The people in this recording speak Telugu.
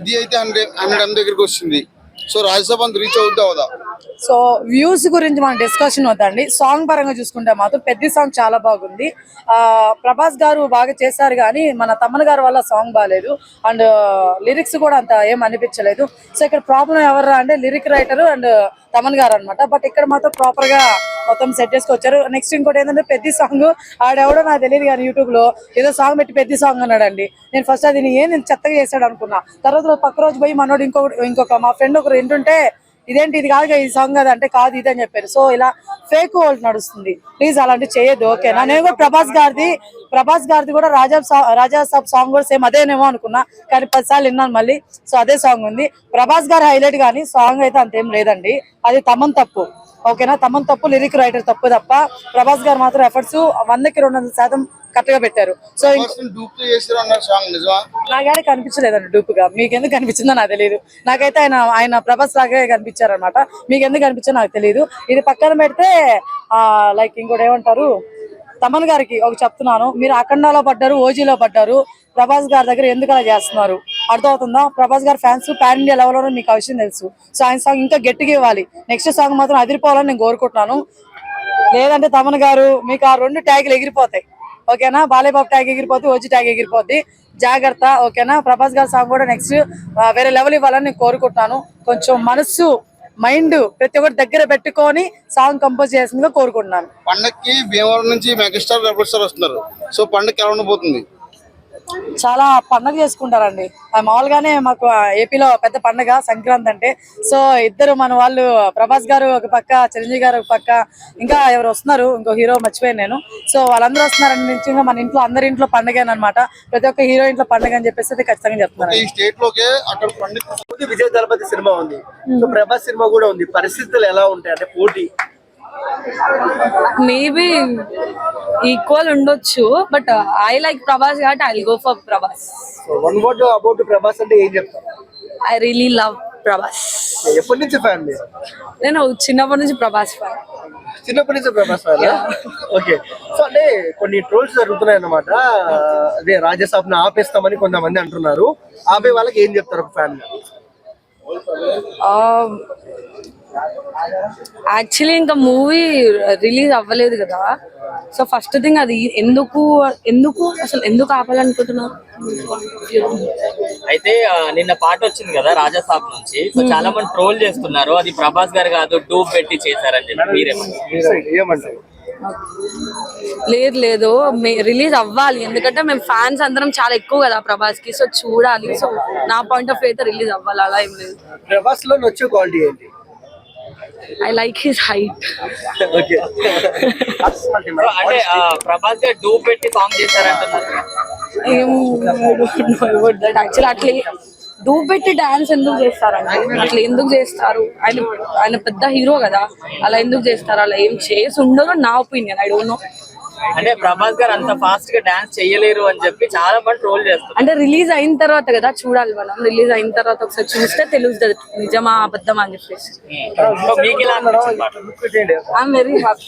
ఇది అయితే హండ్రెడ్ హండ్రెడ్ దగ్గరికి వస్తుంది. సో రాజ్యసభ అంత రీచ్ అవుద్దా అవుదా? సో వ్యూస్ గురించి మనం డిస్కషన్ వద్దండి. సాంగ్ పరంగా చూసుకుంటే మాత్రం పెద్ద సాంగ్ చాలా బాగుంది. ఆ, ప్రభాస్ గారు బాగా చేశారు కానీ మన తమ్మన్ గారు వల్ల సాంగ్ బాగాలేదు అండ్ లిరిక్స్ కూడా అంత ఏం అనిపించలేదు. సో ఇక్కడ ప్రాబ్లం ఎవరు అంటే లిరిక్ రైటర్ అండ్ తమన్ గారు అనమాట బట్ ఇక్కడ మాత్రం ప్రాపర్గా మొత్తం సెట్ చేసుకొచ్చారు. నెక్స్ట్ ఇంకోటి ఏంటంటే పెద్ద సాంగ్. ఆడెవడో నాకు తెలియదు కానీ యూట్యూబ్లో ఏదో సాంగ్ పెట్టి పెద్ద సాంగ్ అన్నాడండి. నేను ఫస్ట్ అది ఏం నేను చెత్తగా చేశాడు అనుకున్నా. తర్వాత పక్క రోజు పోయి మనోడు ఇంకొకటి ఇంకొక మా ఫ్రెండ్ ఒకరు వింటుంటే ఇదేంటి ఇది కాదు ఈ సాంగ్ కదా అంటే కాదు ఇది అని చెప్పారు. సో ఇలా ఫేక్ వరల్డ్ నడుస్తుంది. ప్లీజ్ అలాంటి చేయొద్దు ఓకేనా నేను కూడా ప్రభాస్ గారిది ప్రభాస్ గారిది కూడా రాజా సా- రాజా సాబ్ సాంగ్ కూడా సేమ్ అదేనేమో అనుకున్నా కానీ పదిసార్లు విన్నాను మళ్ళీ. సో అదే సాంగ్ ఉంది. ప్రభాస్ గారు హైలైట్ కానీ సాంగ్ అయితే అంతేం లేదండి. అది తమన్ తప్పు ఓకేనా తమన్ తప్పు లిరిక్ రైటర్ తప్పు తప్ప ప్రభాస్ గారు మాత్రం ఎఫర్ట్స్ వందకి రెండు వందల శాతం కరెక్ట్గా పెట్టారు. సో నాకేడ కనిపించలేదండి డూప్గా. మీకు ఎందుకు కనిపించిందో నాకు తెలియదు నాకైతే ఆయన ఆయన ప్రభాస్ లాగే కనిపించారు అనమాట మీకు ఎందుకు కనిపించో నాకు తెలియదు ఇది పక్కన పెడితే లైక్ ఇంకోటి ఏమంటారు? తమన్ గారికి ఒక చెప్తున్నాను. మీరు అఖండాలో పడ్డారు ఓజీలో పడ్డారు. ప్రభాస్ గారి దగ్గర ఎందుకు అలా చేస్తున్నారు? అర్థమవుతుందా? ప్రభాస్ గారి ఫ్యాన్స్ ప్యాన్ ఇండియా లెవెల్లో మీకు ఆ విషయం తెలుసు. సో ఆయన సాంగ్ ఇంకా గట్టిగా ఇవ్వాలి. నెక్స్ట్ సాంగ్ మాత్రం అదిరిపోవాలని నేను కోరుకుంటున్నాను. లేదంటే తమన్ గారు మీకు ఆ రెండు ట్యాగులు ఎగిరిపోతాయి. ఓకేనా బాలేబాబు ట్యాగ్ ఎగిరిపోద్ది ఓజీ ట్యాగ్ ఎగిరిపోద్ది. జాగ్రత్త ఓకేనా? ప్రభాస్ గారి సాంగ్ కూడా నెక్స్ట్ వేరే లెవెల్ ఇవ్వాలని నేను కోరుకుంటున్నాను. కొంచెం మనసు మైండ్ ప్రతి ఒక్కటి దగ్గర పెట్టుకొని సాంగ్ కంపోజ్ చేసిందిగా కోరుకుంటున్నాను. పండక్కి భీమవరం నుంచి మెగాస్టార్ రెబల్ స్టార్ వస్తున్నారు. సో పండక్కి ఎలా ఉండబోతుంది? చాలా పండగ చేసుకుంటారండి. ఆ మామూలుగానే మాకు ఏపీలో పెద్ద పండగ సంక్రాంతి అంటే. సో ఇద్దరు మన వాళ్ళు ప్రభాస్ గారు ఒక పక్క చిరంజీవి గారు ఒక పక్క ఇంకా ఎవరు వస్తున్నారు ఇంకో హీరో మర్చిపోయాను నేను. సో వాళ్ళందరూ వస్తున్నారని నుంచి మన ఇంట్లో అందరి ఇంట్లో పండగేనమాట ప్రతి ఒక్క హీరో ఇంట్లో పండగ అని చెప్పేసి అయితే ఖచ్చితంగా చెప్తున్నారు ఈ స్టేట్ లోకే అక్కడ పండుగ ముందు విజయ్ దళపతి సినిమా ఉంది. సో ప్రభాస్ సినిమా కూడా ఉంది. పరిస్థితులు ఎలా ఉంటాయి? అంటే పోటీ. మేబీ ఈక్వల్ ఉండొచ్చు బట్ ఐ లైక్ ప్రభాస్ కాబట్టి I go for Prabhas one word about Prabhas అంటే ఏం చెప్తారు ఐ రియలీ లవ్ ప్రభాస్ ఎప్పటి నుంచి ఫ్యాన్ నేను చిన్నప్పటి నుంచి ప్రభాస్ fan. చిన్నప్పటి నుంచి ప్రభాస్ ఫ్యాన్ ఓకే సో అంటే కొన్ని ట్రోల్స్ జరుగుతున్నాయి అన్నమాట అదే రాజ్యసభను ఆపేస్తామని కొంతమంది అంటున్నారు. ఆపే వాళ్ళకి ఏం చెప్తారు ఒక ఫ్యాన్ యాక్చువల్లీ ఇంకా మూవీ రిలీజ్ అవ్వలేదు కదా. సో ఫస్ట్ థింగ్ అది ఎందుకు ఎందుకు అసలు ఎందుకు ఆపాలనుకుంటున్నారు అయితే నిన్న పాట వచ్చింది కదా రాజాసాబ్ నుంచి. సో చాలా మంది ట్రోల్ చేస్తున్నారు. అది ప్రభాస్ గారు కాదు డూప్ పెట్టి చేశారని ఏమంటారు లేదు లేదు. రిలీజ్ అవ్వాలి. ఎందుకంటే మేము ఫ్యాన్స్ అందరం చాలా ఎక్కువ కదా ప్రభాస్కి సో చూడాలి. సో నా పాయింట్ ఆఫ్ అయితే రిలీజ్ అవ్వాలి. అలా ఏం లేదు. ప్రభాస్లో నచ్చే క్వాలిటీ ఏంటి? ఐ లైక్ హిస్ హైట్ అంటే ప్రభాస్ గారు డూప్ పెట్టి సాంగ్ చేశారంటున్నారు. యాక్చువల్లీ అట్లా డూబ్ పెట్టి డాన్స్ ఎందుకు చేస్తారండి? అట్లా ఎందుకు చేస్తారు? ఆయన ఆయన పెద్ద హీరో కదా. అలా ఎందుకు చేస్తారు? అలా ఏం చేసి ఉండదు నా ఒపీనియన్ ఐ డోంట్ నో అంటే ప్రభాస్ గారు అంత ఫాస్ట్గా డాన్స్ చేయలేరు అని చెప్పి చాలా మంది ట్రోల్ చేస్తున్నారు అంటే రిలీజ్ అయిన తర్వాత కదా చూడాలి మనం. రిలీజ్ అయిన తర్వాత ఒకసారి చూస్తే తెలుస్తుంది నిజమా అబద్ధమా అని చెప్పేసి. మీకు ఇలా? I'm very happy